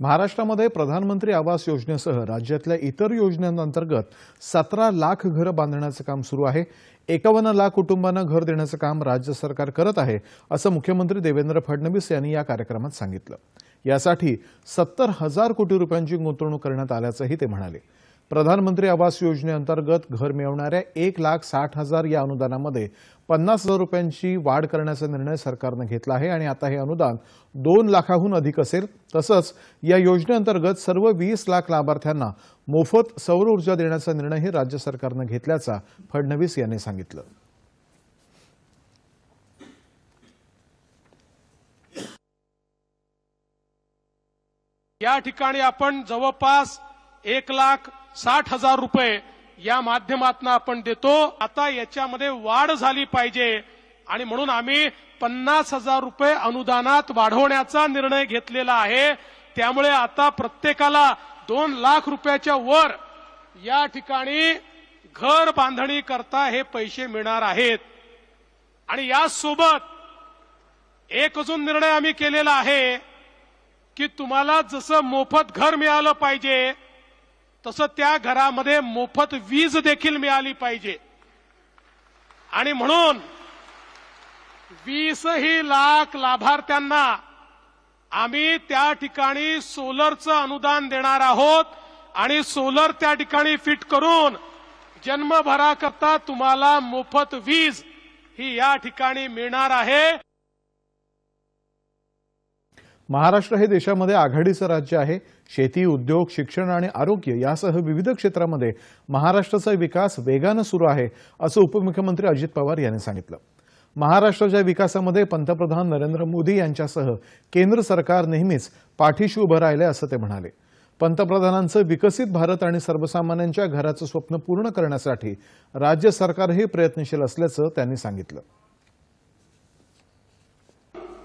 महाराष्ट्रामध्ये प्रधानमंत्री आवास योजनेसह राज्यातल्या इतर योजनांअंतर्गत सतरा लाख घरं बांधण्याचं काम सुरू आहे. एकावन्न लाख कुटुंबांना घर देण्याचं काम राज्य सरकार करत आहे असं मुख्यमंत्री देवेंद्र फडणवीस यांनी या कार्यक्रमात सांगितलं. यासाठी सत्तर हजार कोटी रुपयांची गुंतवणूक करण्यात आल्याचंही ते म्हणाले. प्रधानमंत्री आवास योजनेअंतर्गत घर मिळवणाऱ्या एक लाख साठ हजार या अनुदानामध्ये पन्नास हजार रुपयांची वाढ करण्याचा निर्णय सरकारनं घेतला आहे आणि आता हे अनुदान दोन लाखाहून अधिक असेल. तसंच या योजनेअंतर्गत सर्व वीस लाख लाभार्थ्यांना मोफत सौर ऊर्जा देण्याचा निर्णयही राज्य सरकारनं घेतल्याचा फडणवीस यांनी सांगितलं. या ठिकाणी आपण जवळपास एक लाख साठ हजार रुपये या माध्यमातून आपण देतो. आता याच्यामध्ये वाढ झाली पाहिजे. आणि म्हणून आम्ही पन्नास हजार रुपये अनुदानात वाढवण्याचा निर्णय घेतलेला आहे. त्यामुळे आता प्रत्येकाला दोन लाख रुपयाच्या वर या ठिकाणी घर बांधणी करता हे पैसे मिळणार आहेत. आणि यासोबत एक अजून निर्णय आम्ही केलेला आहे की तुम्हाला जसं मोफत घर मिळालं पाहिजे तसं त्या घरामध्ये मोफत वीज देखील मिळाली पाहिजे. आणि म्हणून वीसही लाख लाभार्थ्यांना आम्ही त्या ठिकाणी सोलरचं अनुदान देणार आहोत आणि सोलर त्या ठिकाणी फिट करून जन्मभराकरता तुम्हाला मोफत वीज ही या ठिकाणी मिळणार आहे. महाराष्ट्र हे देशामध्ये आघाडीचं राज्य आहे. शेती उद्योग शिक्षण आणि आरोग्य यासह विविध क्षेत्रामध्ये महाराष्ट्राचा विकास वेगानं सुरू आहे असं उपमुख्यमंत्री अजित पवार यांनी सांगितलं. महाराष्ट्राच्या विकासामध्ये पंतप्रधान नरेंद्र मोदी यांच्यासह केंद्र सरकार नेहमीच पाठीशी उभं राहिले असं ते म्हणाले. पंतप्रधानांचं विकसित भारत आणि सर्वसामान्यांच्या घराचं स्वप्न पूर्ण करण्यासाठी राज्य सरकारही प्रयत्नशील असल्याचं त्यांनी सांगितलं.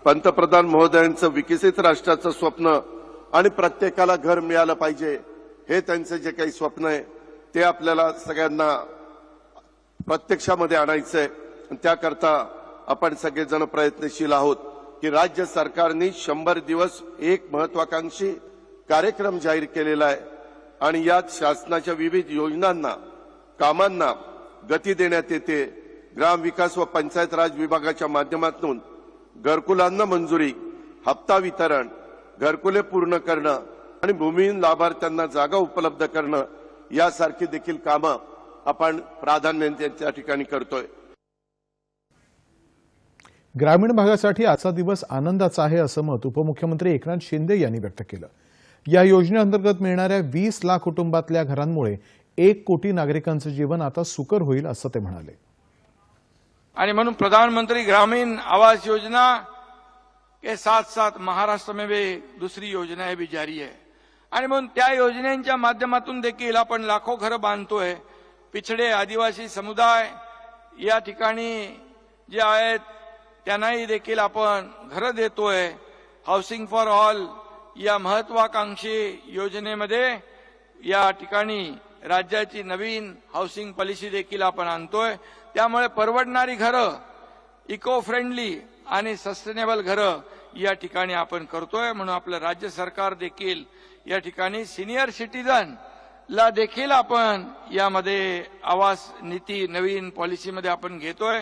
पंतप्रधान महोदयांचं विकसित राष्ट्राचं स्वप्न आणि प्रत्येकाला घर मिळालं पाहिजे हे त्यांचं जे काही स्वप्न आहे ते आपल्याला सगळ्यांना प्रत्यक्षामध्ये आणायचंय. आणि त्याकरता आपण सगळेजण प्रयत्नशील आहोत की राज्य सरकारने शंभर दिवस एक महत्वाकांक्षी कार्यक्रम जाहीर केलेला आहे. आणि यात शासनाच्या विविध योजनांना कामांना गती देण्यात येते. ग्रामविकास व पंचायत राज विभागाच्या माध्यमातून घरकुलांना मंजुरी हप्ता वितरण घरकुले पूर्ण करणं आणि भूमिहीन लाभार्थ्यांना जागा उपलब्ध करणं यासारखी देखील कामं आपण प्राधान्याने त्या ठिकाणी करतोय. ग्रामीण भागासाठी आजचा दिवस आनंदाचा आहे असं मत उपमुख्यमंत्री एकनाथ शिंदे यांनी व्यक्त केलं. या योजनेअंतर्गत मिळणाऱ्या वीस लाख कुटुंबातल्या घरांमुळे एक कोटी नागरिकांचं जीवन आता सुकर होईल असं ते म्हणाले. आणि म्हणून प्रधानमंत्री ग्रामीण आवास योजना के साथ साथ महाराष्ट्र में भी दूसरी योजनाएं भी जारी है। आणि म्हणून त्या योजनेच्या माध्यमातून देखील आपण लाखो घरं बांधतोय. पिछडे आदिवासी समुदाय या ठिकाणी जे आहेत त्यांनाही देखील आपण घरं देतोय. हाऊसिंग फॉर ऑल या महत्वाकांक्षी योजनेमध्ये या ठिकाणी राज्याची नवीन हाऊसिंग पॉलिसी देखील आपण आणतोय. त्यामुळे परवडणारी घरं इको फ्रेंडली आणि सस्टेनेबल घरं या ठिकाणी आपण करतोय. म्हणून आपलं राज्य सरकार देखील या ठिकाणी सिनियर सिटीजन ला देखील आपण यामध्ये आवास नीती नवीन पॉलिसीमध्ये आपण घेतोय.